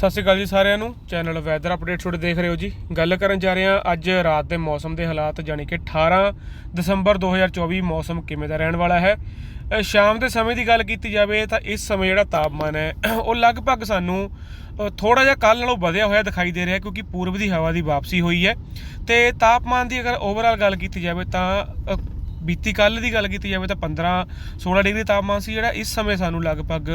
ਸਤਿ ਸ਼੍ਰੀ ਅਕਾਲ ਜੀ ਸਾਰਿਆਂ ਨੂੰ। ਚੈਨਲ ਵੈਦਰ ਅਪਡੇਟ ਤੁਹਾਡੇ ਦੇਖ ਰਹੇ ਹੋ ਜੀ। ਗੱਲ ਕਰਨ ਜਾ ਰਹੇ ਹਾਂ ਅੱਜ ਰਾਤ ਦੇ ਮੌਸਮ ਦੇ ਹਾਲਾਤ, ਜਾਣੀ ਕਿ 18 ਦਸੰਬਰ 2024 ਮੌਸਮ ਕਿਵੇਂ ਦਾ ਰਹਿਣ ਵਾਲਾ ਹੈ। ਸ਼ਾਮ ਦੇ ਸਮੇਂ ਦੀ ਗੱਲ ਕੀਤੀ ਜਾਵੇ ਤਾਂ ਇਸ ਸਮੇਂ ਜਿਹੜਾ ਤਾਪਮਾਨ ਹੈ, ਉਹ ਲਗਭਗ ਸਾਨੂੰ ਥੋੜਾ ਜਿਹਾ ਕੱਲ ਨਾਲੋਂ ਵਧਿਆ ਹੋਇਆ ਦਿਖਾਈ ਦੇ ਰਿਹਾ ਕਿਉਂਕਿ ਪੂਰਬ ਦੀ ਹਵਾ ਦੀ ਵਾਪਸੀ ਹੋਈ ਹੈ। ਤੇ ਤਾਪਮਾਨ ਦੀ ਅਗਰ ਓਵਰਆਲ ਗੱਲ ਕੀਤੀ ਜਾਵੇ ਤਾਂ ਬੀਤੀ ਕੱਲ ਦੀ ਗੱਲ ਕੀਤੀ ਜਾਵੇ ਤਾਂ 15 16 ਡਿਗਰੀ ਤਾਪਮਾਨ ਸੀ ਜਿਹੜਾ, ਇਸ ਸਮੇਂ ਸਾਨੂੰ ਲਗਭਗ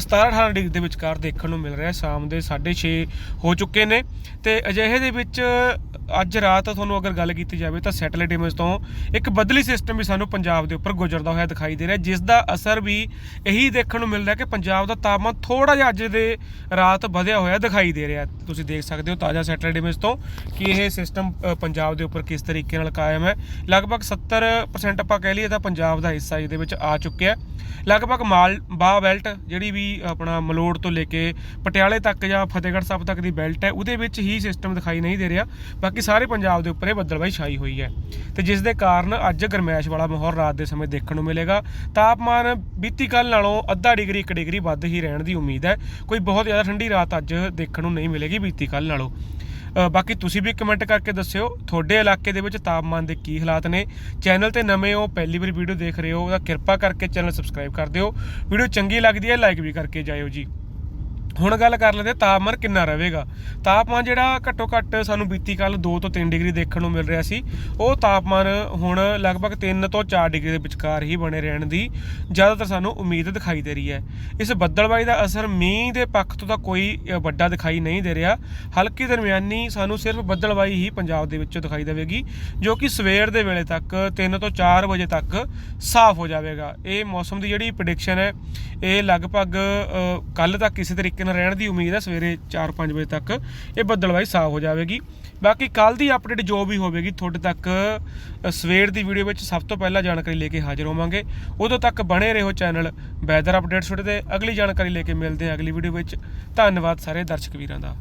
17 18 ਡਿਗਰੀ ਦੇ ਵਿਚਕਾਰ ਦੇਖਣ ਨੂੰ ਮਿਲ ਰਿਹਾ ਸ਼ਾਮ ਦੇ 6:30 ਹੋ ਚੁੱਕੇ ਨੇ ਤੇ ਅਜਿਹੇ ਦੇ ਵਿੱਚ ਅੱਜ ਰਾਤ ਤੁਹਾਨੂੰ ਅਗਰ ਗੱਲ ਕੀਤੀ ਜਾਵੇ ਤਾਂ ਸੈਟੇਲਾਈਟ ਇਮੇਜ ਤੋਂ ਇੱਕ ਬਦਲੀ ਸਿਸਟਮ ਵੀ ਸਾਨੂੰ ਪੰਜਾਬ ਦੇ ਉੱਪਰ ਗੁਜ਼ਰਦਾ ਹੋਇਆ ਦਿਖਾਈ ਦੇ ਰਿਹਾ, ਜਿਸ ਦਾ ਅਸਰ ਵੀ ਇਹੀ ਦੇਖਣ ਨੂੰ ਮਿਲਦਾ ਕਿ ਪੰਜਾਬ ਦਾ ਤਾਪਮਾਨ ਥੋੜਾ ਜਿਹਾ ਅੱਜ ਦੇ ਰਾਤ ਵਧਿਆ ਹੋਇਆ ਦਿਖਾਈ ਦੇ ਰਿਹਾ। ਤੁਸੀਂ ਦੇਖ ਸਕਦੇ ਹੋ ਤਾਜ਼ਾ ਸੈਟੇਲਾਈਟ ਇਮੇਜ ਤੋਂ ਕਿ ਇਹ ਸਿਸਟਮ ਪੰਜਾਬ ਦੇ ਉੱਪਰ ਕਿਸ ਤਰੀਕੇ ਨਾਲ ਕਾਇਮ ਹੈ। ਲਗਭਗ 70% ਆਪਾਂ ਕਹਿ ਲਈਏ ਤਾਂ ਪੰਜਾਬ ਦਾ ਹਿੱਸਾ ਇਹਦੇ ਵਿੱਚ ਆ ਚੁੱਕਿਆ ਲਗਭਗ ਮਾਲ ਬਾ ਬੈਲਟ ਜਿਹੜੀ ਵੀ ਆਪਣਾ ਮਲੋੜ ਤੋਂ ਲੈ ਕੇ ਪਟਿਆਲੇ ਤੱਕ ਜਾਂ ਫਤਿਹਗੜ੍ਹ ਸਾਹਿਬ ਤੱਕ ਦੀ ਬੈਲਟ ਹੈ, ਉਹਦੇ ਵਿੱਚ ਹੀ ਸਿਸਟਮ ਦਿਖਾਈ ਨਹੀਂ ਦੇ ਰਿਹਾ। ਬਾਕੀ ਸਾਰੇ ਪੰਜਾਬ ਦੇ ਉੱਪਰ ਇਹ ਬੱਦਲਬਾਈ ਛਾਈ ਹੋਈ ਹੈ। ਤੇ ਜਿਸ ਦੇ ਕਾਰਨ ਅੱਜ ਗਰਮੈਸ਼ ਵਾਲਾ ਮਾਹੌਲ ਰਾਤ ਦੇ ਸਮੇਂ ਦੇਖਣ ਨੂੰ ਮਿਲੇਗਾ। ਤਾਪਮਾਨ ਬੀਤੀ ਕੱਲ ਨਾਲੋਂ ਅੱਧਾ ਡਿਗਰੀ 1 ਡਿਗਰੀ ਵੱਧ ਹੀ ਰਹਿਣ ਦੀ ਉਮੀਦ ਹੈ। ਕੋਈ ਬਹੁਤ ਜ਼ਿਆਦਾ ਠੰਡੀ ਰਾਤ ਅੱਜ ਦੇਖਣ ਨੂੰ ਨਹੀਂ ਮਿਲੇਗੀ ਬੀਤੀ ਕੱਲ ਨਾਲੋਂ। ਬਾਕੀ ਤੁਸੀਂ ਵੀ ਕਮੈਂਟ ਕਰਕੇ ਦੱਸਿਓ, ਤੁਹਾਡੇ ਇਲਾਕੇ ਦੇ ਵਿੱਚ ਤਾਪਮਾਨ ਦੇ ਕੀ ਹਾਲਾਤ ਨੇ? ਚੈਨਲ ਤੇ ਨਵੇਂ ਹੋ, ਪਹਿਲੀ ਵਾਰੀ ਵੀਡੀਓ ਦੇਖ ਰਹੇ ਹੋ, ਤਾਂ ਕਿਰਪਾ ਕਰਕੇ ਚੈਨਲ ਸਬਸਕ੍ਰਾਈਬ ਕਰ ਦਿਓ। ਵੀਡੀਓ ਚੰਗੀ ਲੱਗਦੀ ਹੈ, ਲਾਈਕ ਵੀ ਕਰਕੇ ਜਾਇਓ ਜੀ। ਹੁਣ ਗੱਲ ਕਰ ਲੈਂਦੇ ਤਾਪਮਾਨ ਕਿੰਨਾ ਰਹੇਗਾ। ਤਾਪਮਾਨ ਜਿਹੜਾ ਘੱਟੋ ਘੱਟ ਸਾਨੂੰ ਬੀਤੀ ਕੱਲ 2 ਤੋਂ 3 ਡਿਗਰੀ ਦੇਖਣ ਨੂੰ ਮਿਲ ਰਿਹਾ ਸੀ। ਉਹ ਤਾਪਮਾਨ ਹੁਣ ਲਗਭਗ 3 ਤੋਂ 4 ਡਿਗਰੀ ਦੇ ਵਿਚਕਾਰ ਹੀ ਬਣੇ ਰਹਿਣ ਦੀ ਜ਼ਿਆਦਾਤਰ ਸਾਨੂੰ ਉਮੀਦ ਦਿਖਾਈ ਦੇ ਰਹੀ ਹੈ। ਇਸ ਬੱਦਲਬਾਈ ਦਾ ਅਸਰ ਮੀਂਹ ਦੇ ਪੱਖ ਤੋਂ ਤਾਂ ਕੋਈ ਵੱਡਾ ਦਿਖਾਈ ਨਹੀਂ ਦੇ ਰਿਹਾ। ਹਲਕੀ ਦਰਮਿਆਨੀ ਸਾਨੂੰ ਸਿਰਫ ਬੱਦਲਬਾਈ ਹੀ ਪੰਜਾਬ ਦੇ ਵਿੱਚੋਂ ਦਿਖਾਈ ਦੇਵੇਗੀ, ਜੋ ਕਿ ਸਵੇਰ ਦੇ ਵੇਲੇ ਤੱਕ 3 ਤੋਂ 4 ਵਜੇ ਤੱਕ ਸਾਫ਼ ਹੋ ਜਾਵੇਗਾ। ਇਹ ਮੌਸਮ ਦੀ ਜਿਹੜੀ ਪ੍ਰੈਡਿਕਸ਼ਨ ਹੈ, ਇਹ ਲਗਭਗ ਕੱਲ ਤੱਕ ਕਿਸੇ ਤਰੀਕੇ ਨਾਲ ਰਹਿਣ ਦੀ ਉਮੀਦ ਹੈ ਸਵੇਰੇ 4-5 ਵਜੇ ਤੱਕ ਇਹ ਬੱਦਲਬਾਈ ਸਾਫ਼ ਹੋ ਜਾਵੇਗੀ। ਬਾਕੀ ਕੱਲ ਦੀ ਅਪਡੇਟ ਜੋ ਵੀ ਹੋਵੇਗੀ, ਤੁਹਾਡੇ ਤੱਕ ਸਵੇਰ ਦੀ ਵੀਡੀਓ ਵਿੱਚ ਸਭ ਤੋਂ ਪਹਿਲਾਂ ਜਾਣਕਾਰੀ ਲੈ ਕੇ ਹਾਜ਼ਰ ਹੋਵਾਂਗੇ। ਉਦੋਂ ਤੱਕ ਬਣੇ ਰਹੋ ਚੈਨਲ ਵੈਦਰ ਅਪਡੇਟਸ ਤੁਹਾਡੇ ਤੇ। ਅਗਲੀ ਜਾਣਕਾਰੀ ਲੈ ਕੇ ਮਿਲਦੇ ਹਾਂ ਅਗਲੀ ਵੀਡੀਓ ਵਿੱਚ। ਧੰਨਵਾਦ ਸਾਰੇ ਦਰਸ਼ਕ ਵੀਰਾਂ ਦਾ।